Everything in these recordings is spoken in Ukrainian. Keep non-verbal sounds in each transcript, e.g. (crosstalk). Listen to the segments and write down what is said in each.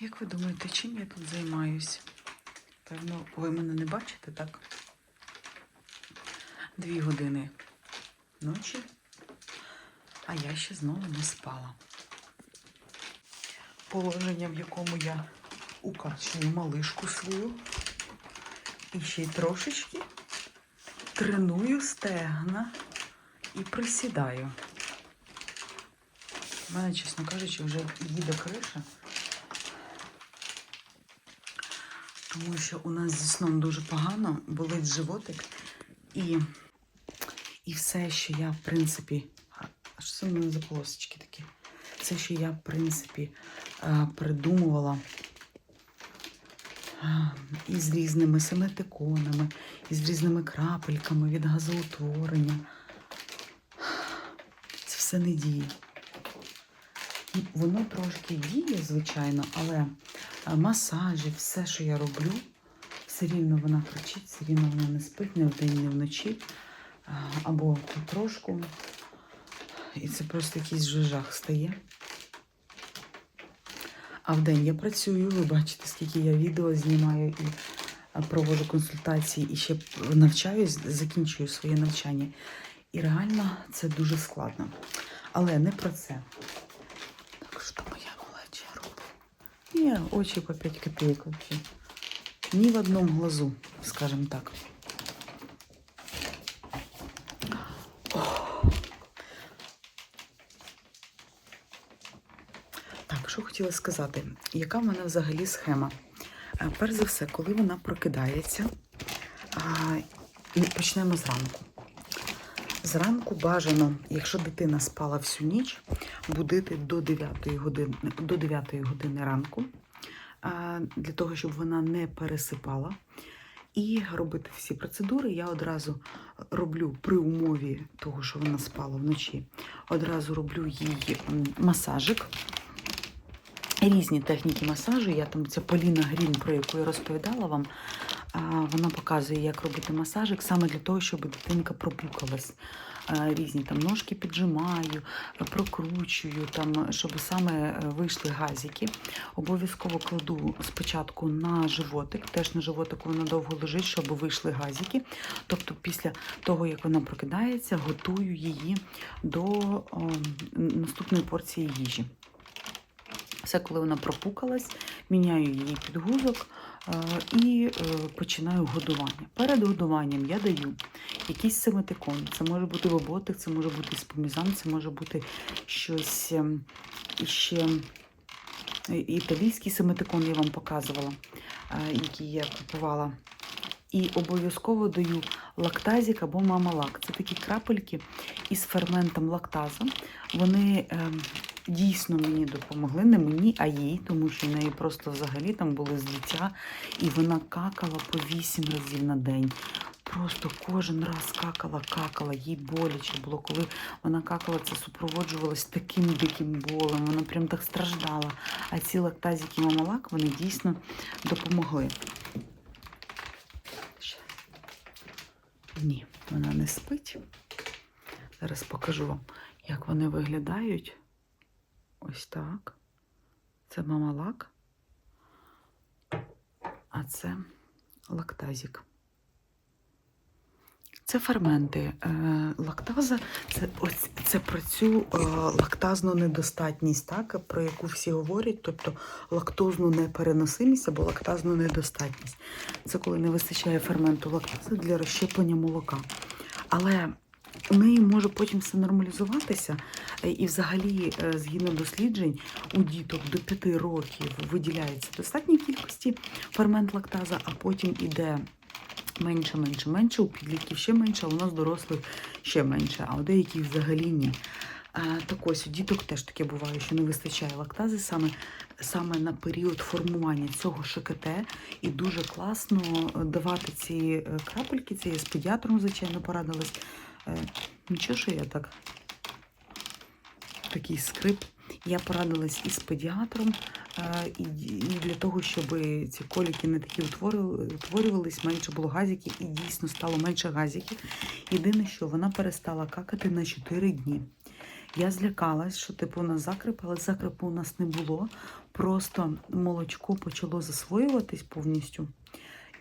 Як ви думаєте, чим я тут займаюсь? Певно, ви мене не бачите, так? Дві години ночі, а я ще знову не спала. Положення, в якому я укачую малишку свою. І ще й трошечки треную стегна і присідаю. У мене, чесно кажучи, вже їде криша. Тому що у нас зі сном дуже погано, болить животик. І, і все, що я, в принципі, а що це в мене за полосочки такі? Все, що я, в принципі, придумувала із різними семетиконами, із різними крапельками від газоутворення. Це все не діє. Воно трошки діє, звичайно, але масажі, все, що я роблю, все рівно вона кричить, все рівно вона не спить ні вдень, ні вночі. Або потрошку. І це просто якийсь вже жах стає. А вдень я працюю, ви бачите, скільки я відео знімаю і проводжу консультації, і ще навчаюсь, закінчую своє навчання. І реально це дуже складно. Але не про це. Так що моя молодча робить? Ні, очі по 5 копійок взагалі. Ні в одному глазу, скажімо так. Так, що хотіла сказати, яка в мене взагалі схема? Е, Перш за все, коли вона прокидається, почнемо зранку. Зранку бажано, якщо дитина спала всю ніч, будити до 9 години, до 9 години ранку, для того, щоб вона не пересипала. І робити всі процедури я одразу роблю при умові того, що вона спала вночі. Одразу роблю їй масажик. Різні техніки масажу. Я там ця Поліна Грін, про яку я розповідала вам. Вона показує, як робити масажик саме для того, щоб дитинка пропукалась. Різні там ножки піджимаю, прокручую, там, щоб саме е, вийшли газики. Обов'язково кладу спочатку на животик, теж на животику вона довго лежить, щоб вийшли газики. Тобто, після того, як вона прокидається, готую її до о, наступної порції їжі. Все, коли вона пропукалась, міняю її підгузок і е, починаю годування. Перед годуванням я даю якийсь семетикон. Це може бути боботик, це може бути спомізан, це може бути щось ем, іще е, італійський семетикон, я вам показувала, е, який я купувала. І обов'язково даю лактазік або мамалак. Це такі крапельки із ферментом лактазу. Вони ем, дійсно мені допомогли, не мені, а їй, тому що в неї просто взагалі там були злиття, і вона какала по 8 разів на день. Просто кожен раз какала, какала, їй боляче було. Коли вона какала, це супроводжувалось таким диким болем, вона прям так страждала. А ці лактазики мамалак, вони дійсно допомогли. Ні, вона не спить. Зараз покажу вам, як вони виглядають. Ось так. Це мамалак, а це лактазік. Це ферменти. Е, Лактаза це, ось, це про цю е, лактазну недостатність, так, про яку всі говорять, тобто лактозну непереносимість або лактазну недостатність. Це коли не вистачає ферменту лактази для розщеплення молока. Але у неї може потім все нормалізуватися, е, і взагалі, е, згідно досліджень, у діток до 5 років виділяється достатній кількості фермент лактаза, а потім іде менше, менше, менше, у підлітків ще менше, а у нас дорослих ще менше, а у деяких взагалі ні. А, Так ось у діток теж таке буває, що не вистачає лактази саме, саме на період формування цього ШКТ. І дуже класно давати ці е, крапельки. Це я з педіатром, звичайно, порадилась. Нічого, що я так такий скрип. Я порадилась із педіатром, е, і, для того, щоб ці коліки не такі утворювали- утворювались, менше було газиків, і дійсно стало менше газиків. Єдине, що вона перестала какати на 4 дні. Я злякалась, що типу у нас закрип, але закрипу у нас не було. Просто молочко почало засвоюватись повністю.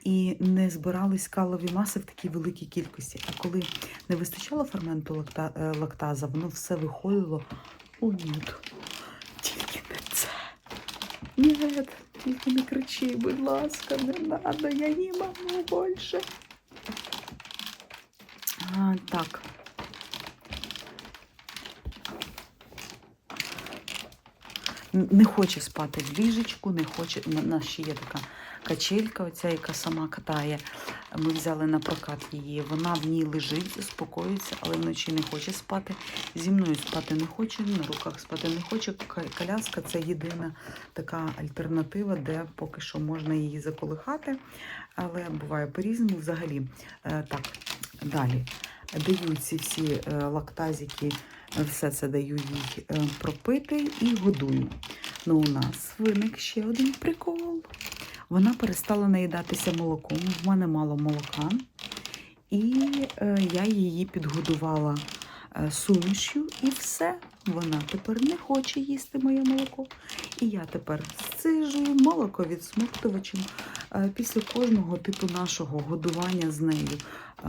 І не збирались калові маси в такій великій кількості. А коли не вистачало ферменту лакта, е, лактаза, воно все виходило у нюд. Тільки не це. Ні, тільки не кричи, будь ласка, не надо, я не можу більше. А, так. Не хоче спати в ліжечку, не хоче. У нас ще є така качелька, оця, яка сама катає. Ми взяли на прокат її. Вона в ній лежить, заспокоюється, але вночі не хоче спати. Зі мною спати не хоче, на руках спати не хоче. Коляска це єдина така альтернатива, де поки що можна її заколихати. Але буває по-різному взагалі. Е, Так, далі. Даю ці всі е, лактазики, е, все це даю їй е, пропити і годую. Ну, у нас виник ще один прикол. Вона перестала наїдатися молоком. В мене мало молока. І е, я її підгодувала е, сумішю, і все. Вона тепер не хоче їсти моє молоко. І я тепер сцижую молоко відсмоктувачем після кожного типу нашого годування з нею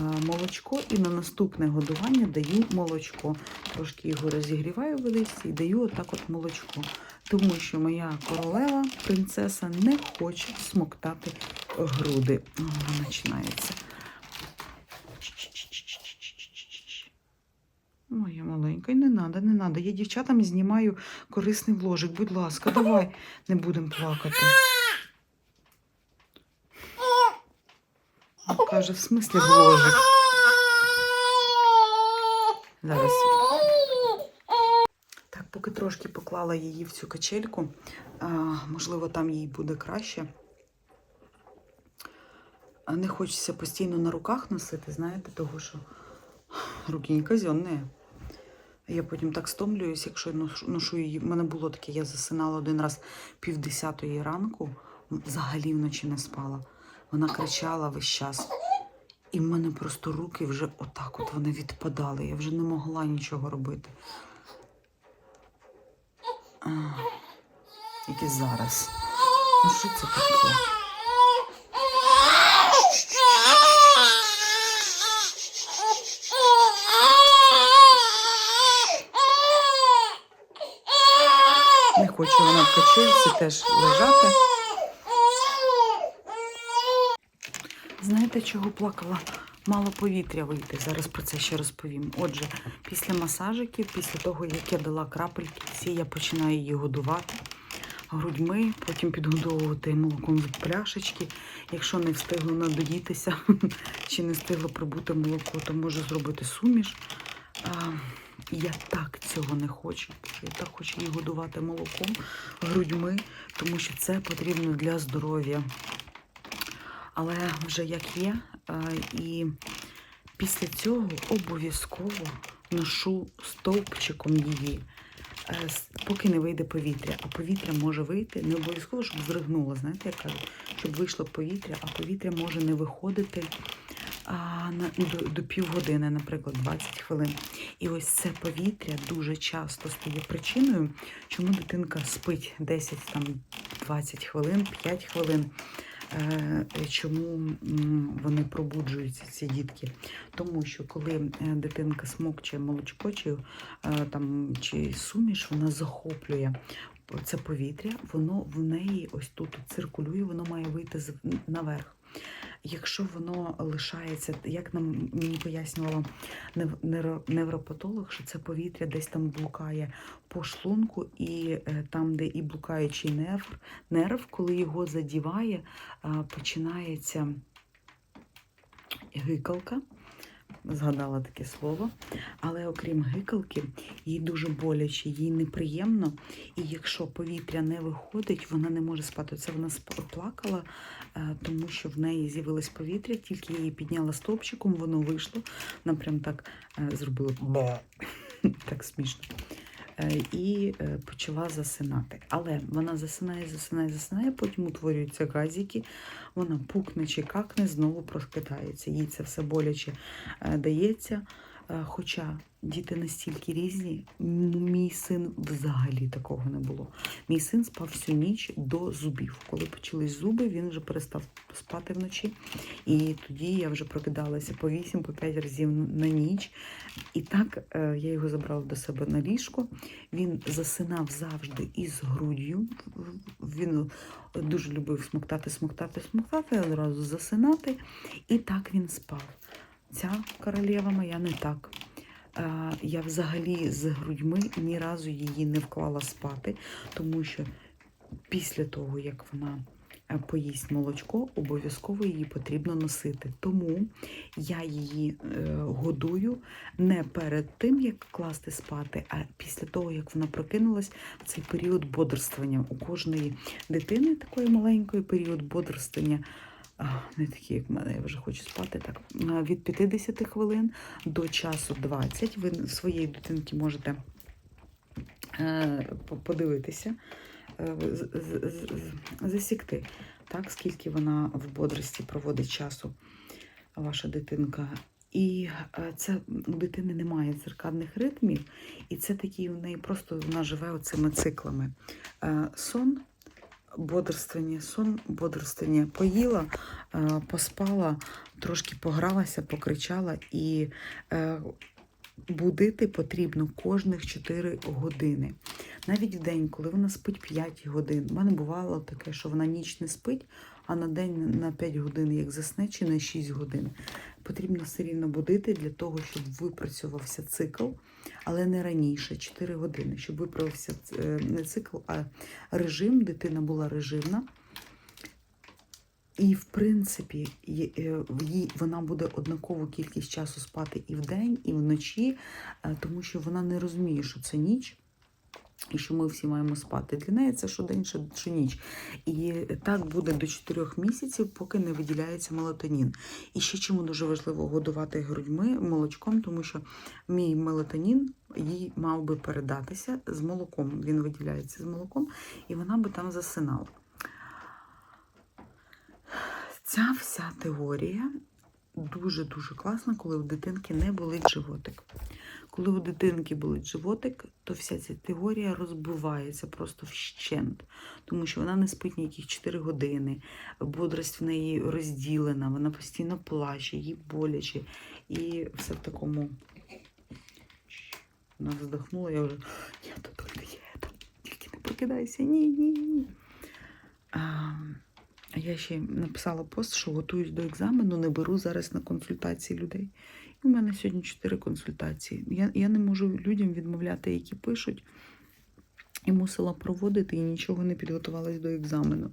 молочко, і на наступне годування даю молочко. Трошки його розігріваю в водичці і даю отак от молочко. Тому що моя королева, принцеса, не хоче смоктати груди. О, починається. Моя маленька, не надо, не надо. Я дівчатам знімаю корисний вложик. Будь ласка, давай не будемо плакати. Він Каже, в смислі вложик. Зараз. Так, поки трошки поклала її в цю качельку, а, можливо, там їй буде краще. А Не хочеться постійно на руках носити, знаєте, того що руки не казенні. Я потім так стомлююсь, якщо я ношу її. У мене було таке, я засинала один раз півдесятої ранку, взагалі вночі не спала. Вона кричала весь час. І в мене просто руки вже отак от вони відпадали. Я вже не могла нічого робити. Як і зараз. Ну що це таке? Не хоче вона в качельці теж лежати. Знаєте, чого плакала? Мало повітря вийти. Зараз про це ще розповім. Отже, після масажиків, після того, як я дала крапельки, всі я починаю її годувати грудьми, потім підгодовувати молоком з пляшечки. Якщо не встигла надоїтися (laughs) чи не встигла прибути молоко, то можу зробити суміш. Я так цього не хочу. Я так хочу її годувати молоком, грудьми, тому що це потрібно для здоров'я. Але вже як є, е, і після цього обов'язково ношу стовпчиком її, е, поки не вийде повітря. А повітря може вийти, не обов'язково, щоб зригнуло, знаєте, як кажуть, щоб вийшло повітря, а повітря може не виходити а, до, до півгодини, наприклад, 20 хвилин. І ось це повітря дуже часто стає причиною, чому дитинка спить 10 там 20 хвилин, 5 хвилин. Е, Чому вони пробуджуються, ці дітки? Тому що коли е, дитинка смокче молочко чи, е, там, чи суміш, вона захоплює це повітря, воно в неї ось тут циркулює, воно має вийти наверх. Якщо воно лишається, як нам мені пояснювала невропатолог, що це повітря десь там блукає по шлунку, і е, там, де і блукаючий нерв, нерв, коли його задіває, починається гикалка. Згадала таке слово. Але окрім гикалки, їй дуже боляче, їй неприємно. І якщо повітря не виходить, вона не може спати. Це вона плакала, е, тому що в неї з'явилось повітря, тільки її підняла стовпчиком, воно вийшло. Вона прям так е, зробила (laughs) так смішно. Е, І е, почала засинати. Але вона засинає, засинає, засинає, потім утворюються газики, вона пукне чи какне, знову прошкитається, Їй це все боляче е, дається. Е, Хоча діти настільки різні, мій син взагалі такого не було. Мій син спав всю ніч до зубів. Коли почались зуби, він вже перестав спати вночі. І тоді я вже прокидалася по 8 по 5 разів на ніч. І так е, я його забрала до себе на ліжко. Він засинав завжди із груддю. Він дуже любив смоктати, смоктати, смоктати, одразу засинати. І так він спав. Ця королева моя не так. Е, Я взагалі з грудьми ні разу її не вклала спати, тому що після того, як вона е, поїсть молочко, обов'язково її потрібно носити. Тому я її е, годую не перед тим, як класти спати, а після того, як вона прокинулась, цей період бодрствування. У кожної дитини такої маленької період бодрствування. Не такі, як в мене, я вже хочу спати. Так, від 50 хвилин до часу 20. Ви своєї дитинки можете е, подивитися, е, засікти, так, скільки вона в бодрості проводить часу, ваша дитинка. І е, це у дитини немає циркадних ритмів, і це такі у неї просто вона живе оцими циклами. Сон, бодрствування, сон, бодрствення. Поїла, е, поспала, трошки погралася, покричала і е, будити потрібно кожних 4 години. Навіть в день, коли вона спить 5 годин. У мене бувало таке, що вона ніч не спить, а на день на 5 годин, як засне, чи на 6 годин. Потрібно все рівно будити для того, щоб випрацювався цикл, але не раніше, 4 години, щоб виправився е, не цикл, а режим. Дитина була режимна. І, в принципі, е, вона буде однакову кількість часу спати і вдень, і вночі, е, тому що вона не розуміє, що це ніч. І що ми всі маємо спати. Для неї це що день, що, що ніч. І так буде до 4 місяців, поки не виділяється мелатонін. І ще чому дуже важливо годувати грудьми молочком, тому що мій мелатонін їй мав би передатися з молоком. Він виділяється з молоком, і вона би там засинала. Ця вся теорія дуже-дуже класна, коли у дитинки не болить животик. Коли у дитинки болить животик, то вся ця теорія розбивається просто вщент, тому що вона не спить ніяких 4 години, бодрость в неї розділена, вона постійно плаче, їй боляче. І все в такому. Вона вздохнула, я вже ні, то тільки є, тільки не прокидайся, ні, ні, ні. А я ще написала пост, що готуюсь до екзамену, не беру зараз на консультації людей. В мене сьогодні чотири консультації. Я, я не можу людям відмовляти, які пишуть, і мусила проводити, і нічого не підготувалась до екзамену.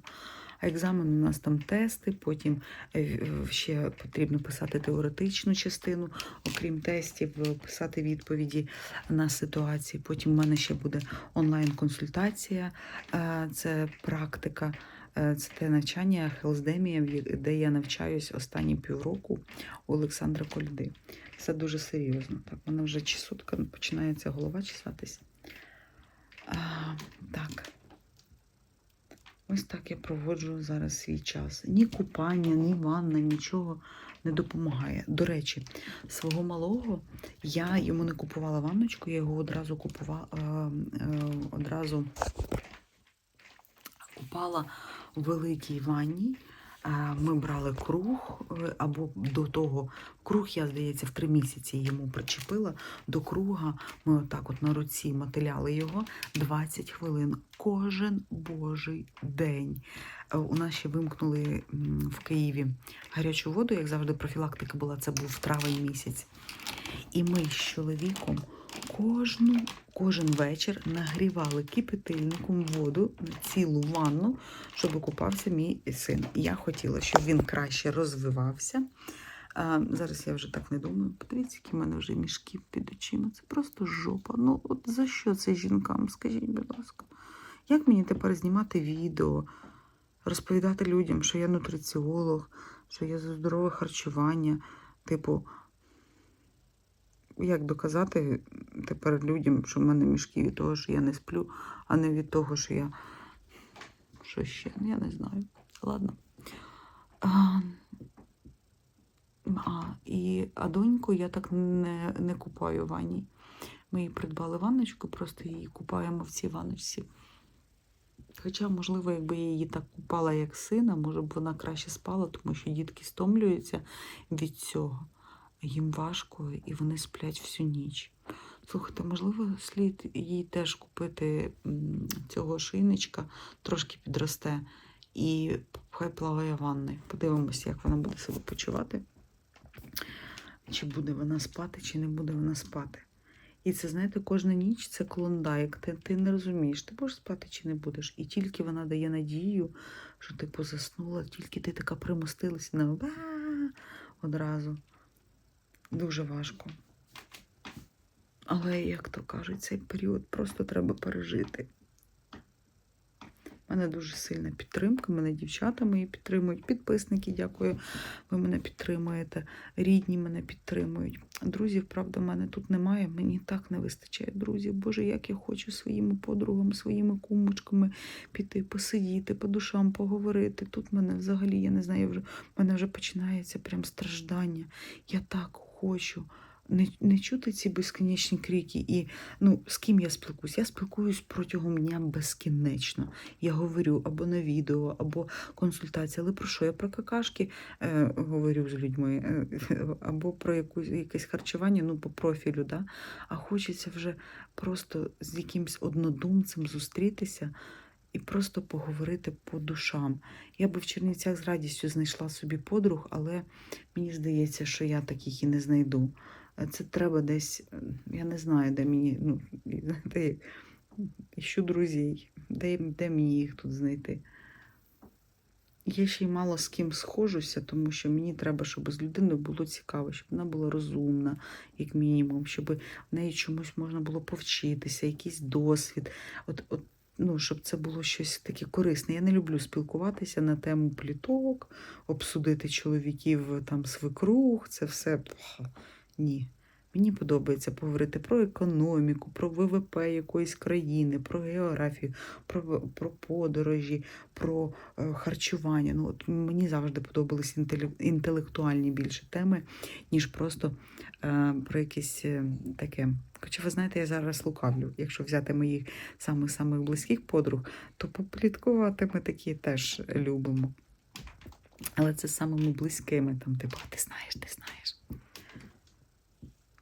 А екзамен у нас там тести, потім е, ще потрібно писати теоретичну частину, окрім тестів, е, писати відповіді на ситуації. Потім в мене ще буде онлайн-консультація, е, це практика. Е, Це те навчання Хелздемія, де я навчаюсь останні півроку у Олександра Коляди. Це дуже серйозно. Так, в мене вже чесотка починається голова чесатись. А, так. Ось так я проводжу зараз свій час. Ні купання, ні ванна, нічого не допомагає. До речі, свого малого я йому не купувала ванночку, я його одразу купувала, одразу купала в великій ванні. Ми брали круг, е, або до того круг, я, здається, в три місяці йому причепила. До круга ми отак от на руці мотиляли його 20 хвилин кожен божий день. Е, У нас ще вимкнули в Києві гарячу воду, як завжди, профілактика була, це був травень місяць. І ми з чоловіком кожну, кожен вечір нагрівали кипятильником воду на цілу ванну, щоб купався мій син. Я хотіла, щоб він краще розвивався. А, зараз я вже так не думаю. Подивіться, які в мене вже мішки під очима. Це просто жопа. Ну, от за що це жінкам? Скажіть, будь ласка. Як мені тепер знімати відео, розповідати людям, що я нутриціолог, що я за здорове харчування? Типу, як доказати тепер людям, що в мене мішки від того, що я не сплю, а не від того, що я. Що ще? Ну, Я не знаю. Ладно. А, і, а доньку я так не, не купаю в ванні. Ми їй придбали ванночку, просто її купаємо в цій ванночці. Хоча, можливо, якби я її так купала, як сина, може б вона краще спала, тому що дітки стомлюються від цього. Їм важко і вони сплять всю ніч. Слухайте, можливо, слід їй теж купити цього шийничка, трошки підросте, і хай плаває в ванні. Подивимося, як вона буде себе почувати. Чи буде вона спати, чи не буде вона спати. І це, знаєте, кожна ніч це клондайк. Ти, ти не розумієш, ти будеш спати чи не будеш. І тільки вона дає надію, що ти позаснула, тільки ти така примостилася на одразу. Дуже важко. Але, як то кажуть, цей період просто треба пережити. У мене дуже сильна підтримка, мене дівчата мої підтримують, підписники, дякую, ви мене підтримуєте, рідні мене підтримують. Друзів, правда, в мене тут немає. Мені так не вистачає друзів. Боже, як я хочу своїми подругами, своїми кумочками піти, посидіти, по душам поговорити. Тут мене взагалі, я не знаю, вже в мене вже починається прям страждання. Я так хочу. Не, не чути ці безкінечні крики. І ну, з ким я спілкуюсь? Я спілкуюсь протягом дня безкінечно. Я говорю або на відео, або консультації. Але про що? Я про какашки е, говорю з людьми, е, або про якусь, якесь харчування, ну, по профілю. Да? А хочеться вже просто з якимсь однодумцем зустрітися. І просто поговорити по душам. Я би в Чернівцях з радістю знайшла собі подруг, але мені здається, що я таких і не знайду. Це треба десь, я не знаю, де мені, ну, (laughs) знаєте, іщу друзей, де, де мені їх тут знайти. Я ще й мало з ким схожуся, тому що мені треба, щоб з людиною було цікаво, щоб вона була розумна, як мінімум, щоб в неї чомусь можна було повчитися, якийсь досвід. От, от, ну, щоб це було щось таке корисне. Я не люблю спілкуватися на тему пліток, обсудити чоловіків там свекруг, це все. Ні. Мені подобається поговорити про економіку, про ВВП якоїсь країни, про географію, про, про подорожі, про е, харчування. Ну, от мені завжди подобались інтелектуальні більше теми, ніж просто е, про якесь е, таке. Хоча ви знаєте, я зараз лукавлю. Якщо взяти моїх самих самих близьких подруг, то попліткувати ми такі теж любимо. Але це з самими близькими, там, типу, ти знаєш, ти знаєш.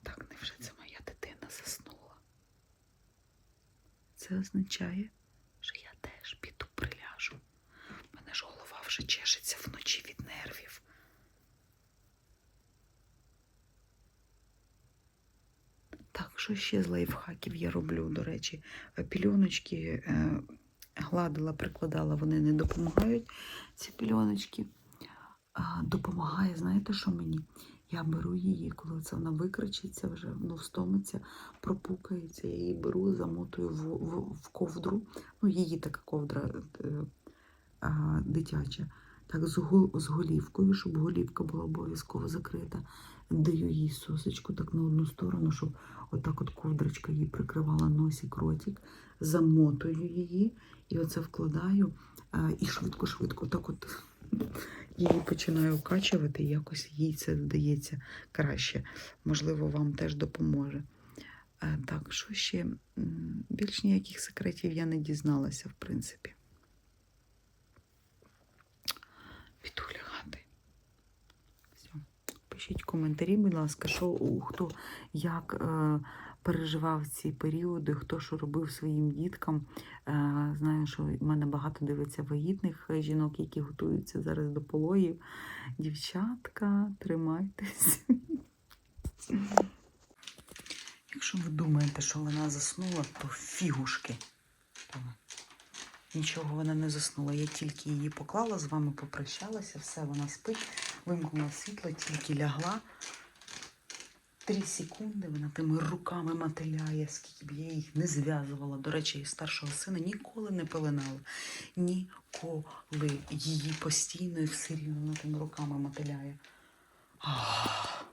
Так, невже це моя дитина заснула? Це означає, що я теж піду приляжу. У мене ж голова вже чешеться вночі від нервів. Так, що ще з лайфхаків я роблю, до речі, пільоночки е, гладила, прикладала, вони не допомагають, ці пільоночки. Допомагає, знаєте, що мені? Я беру її, коли це вона викричиться вже, ну, встомиться, пропукається, я її беру, замотую в, в, в ковдру. Ну, її така ковдра е, а, дитяча. Так, з, гол- з голівкою, щоб голівка була обов'язково закрита. Даю їй сосочку так на одну сторону, щоб отак от ковдрочка їй прикривала носик, ротик, замотую її і оце вкладаю а, і швидко-швидко так от її починаю вкачувати, якось їй це вдається краще. Можливо, вам теж допоможе. Е, Так, що ще? Більш ніяких секретів я не дізналася, в принципі. Піду лягати. Все. Пишіть коментарі, будь ласка, що хто як е, переживав ці періоди, хто що робив своїм діткам. Е, знаю, що в мене багато дивиться вагітних жінок, які готуються зараз до пологів. Дівчатка, тримайтесь. Якщо ви думаєте, що вона заснула, то фігушки. Нічого вона не заснула. Я тільки її поклала, з вами попрощалася, все, вона спить, вимкнула світло, тільки лягла. Три секунди вона тими руками мотиляє, скільки б я їх не зв'язувала. До речі, і старшого сина ніколи не пеленала. Ніколи. Її постійно і все рівно вона тими руками мотиляє. Ах.